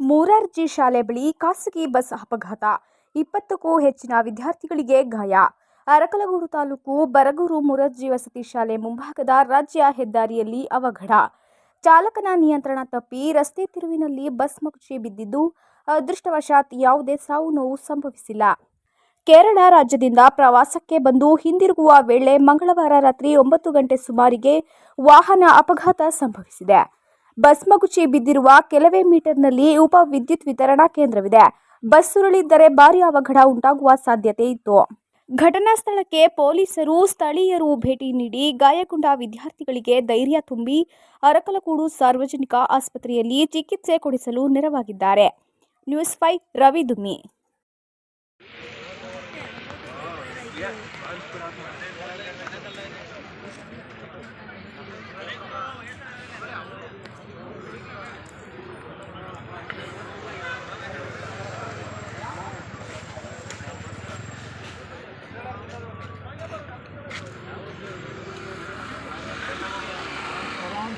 ಮೂರಾರ್ಜಿ ಶಾಲೆ ಬಳಿ ಖಾಸಗಿ ಬಸ್ ಅಪಘಾತ. ಇಪ್ಪತ್ತಕ್ಕೂ ಹೆಚ್ಚಿನ ವಿದ್ಯಾರ್ಥಿಗಳಿಗೆ ಗಾಯ. ಅರಕಲಗೂಡು ತಾಲೂಕು ಬರಗೂರು ಮುರಾರ್ಜಿ ವಸತಿ ಶಾಲೆ ಮುಂಭಾಗದ ರಾಜ್ಯ ಹೆದ್ದಾರಿಯಲ್ಲಿ ಅವಘಡ. ಚಾಲಕನ ನಿಯಂತ್ರಣ ತಪ್ಪಿ ರಸ್ತೆ ತಿರುವಿನಲ್ಲಿ ಬಸ್ ಮುಗುಚಿ ಬಿದ್ದಿದ್ದು, ಅದೃಷ್ಟವಶಾತ್ ಯಾವುದೇ ಸಾವು ನೋವು ಸಂಭವಿಸಿಲ್ಲ. ಕೇರಳ ರಾಜ್ಯದಿಂದ ಪ್ರವಾಸಕ್ಕೆ ಬಂದು ಹಿಂದಿರುಗುವ ವೇಳೆ ಮಂಗಳವಾರ ರಾತ್ರಿ ಒಂಬತ್ತು ಗಂಟೆ ಸುಮಾರಿಗೆ ವಾಹನ ಅಪಘಾತ ಸಂಭವಿಸಿದೆ. ಬಸ್ ಮಗುಚಿ ಬಿದ್ದಿರುವ ಕೆಲವೇ ಮೀಟರ್ನಲ್ಲಿ ಉಪ ವಿದ್ಯುತ್ ವಿತರಣಾ ಕೇಂದ್ರವಿದೆ. ಬಸ್ ಸುರುಳಿದ್ದರೆ ಭಾರಿ ಅವಘಡ ಉಂಟಾಗುವ ಸಾಧ್ಯತೆ ಇತ್ತು. ಘಟನಾ ಸ್ಥಳಕ್ಕೆ ಪೊಲೀಸರು ಸ್ಥಳೀಯರು ಭೇಟಿ ನೀಡಿ ಗಾಯಗೊಂಡ ವಿದ್ಯಾರ್ಥಿಗಳಿಗೆ ಧೈರ್ಯ ತುಂಬಿ ಅರಕಲಗೂಡು ಸಾರ್ವಜನಿಕ ಆಸ್ಪತ್ರೆಯಲ್ಲಿ ಚಿಕಿತ್ಸೆ ಕೊಡಿಸಲು ನೆರವಾಗಿದ್ದಾರೆ. News five Ravi Dummi.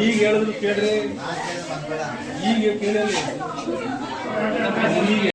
ಈಗ ಹೇಳಿದ್ರು ಕೇಳ್ರಿ ಈಗ ಕೇಳಲಿ ಈಗ